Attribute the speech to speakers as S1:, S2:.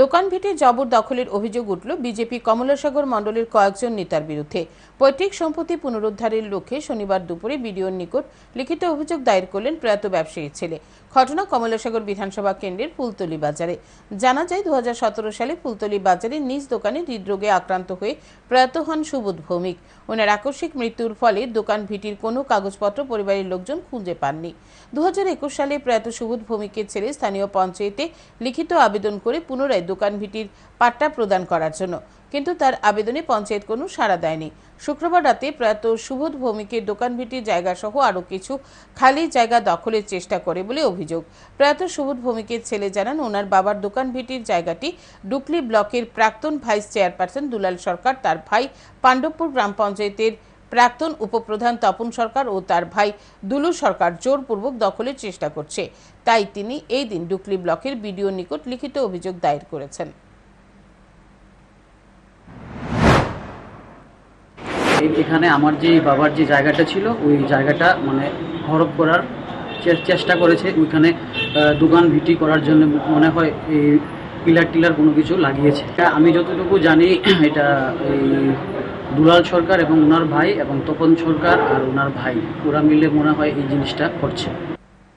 S1: দোকান ভিটে জবর দখলের অভিযোগ উঠল বিজেপি কমলাসাগর মণ্ডলের কয়েকজন নেতার বিরুদ্ধে। পৈতৃক সম্পত্তি পুনরুদ্ধারের লক্ষ্যে শনিবার দুপুরে বিডিওর নিকট লিখিত অভিযোগ দায়ের করলেন প্রয়াত ব্যবসায়ীর ছেলে। ঘটনা কমলাসাগর বিধানসভা কেন্দ্রের ফুলতলি বাজারে। জানা যায় দু হাজার সতেরো সালে ফুলতলি বাজারে নিজ দোকানে হৃদরোগে আক্রান্ত হয়ে প্রয়াত হন সুবোধ ভৌমিক। ওনার আকস্মিক মৃত্যুর ফলে দোকান ভিটির কোনো কাগজপত্র পরিবারের লোকজন খুঁজে পাননি। দু হাজার একুশ সালে প্রয়াত সুবোধ ভৌমিকের ছেলে স্থানীয় পঞ্চায়েতে লিখিত আবেদন করে পুনরায় দোকান ভিটির পাট্টা প্রদান করার জন্য। কিন্তু তার আবেদনে পঞ্চায়েত কোনো সাড়া দেয়নি। শুক্রবার রাতে প্রয়াত সুবোধ ভৌমিকের দোকান ভিটির জায়গা সহ আরও কিছু খালি জায়গা দখলের চেষ্টা করে বলে অভিযোগ। প্রয়াত সুবোধ ভৌমিকের ছেলে জানান, ওনার বাবার দোকান ভিটির জায়গাটি ডুকলি ব্লকের প্রাক্তন ভাইস চেয়ারপারসন দুলাল সরকার, তার ভাই পাণ্ডবপুর গ্রাম পঞ্চায়েতের প্রাক্তন উপপ্রধান তপন সরকার ও তার ভাই দুলু সরকার জোরপূর্বক দখলের চেষ্টা করছে। তাই তিনি এই দিন ডুকলি ব্লকের বিডিও নিকট লিখিত অভিযোগ দায়ের করেছেন।
S2: এখানে আমার যে বাবার যে জায়গাটা ছিল, ওই জায়গাটা মানে হরপ করার চেষ্টা করেছে। ওইখানে দোকান ভিটি করার জন্য মনে হয় এই পিলার টিলার কোনো কিছু লাগিয়েছে। আমি যতটুকু জানি, এটা এই দুলাল সরকার এবং ওনার ভাই এবং তপন সরকার আর ওনার ভাই। ওরা মিলে মনে হয় এই জিনিসটা করছে।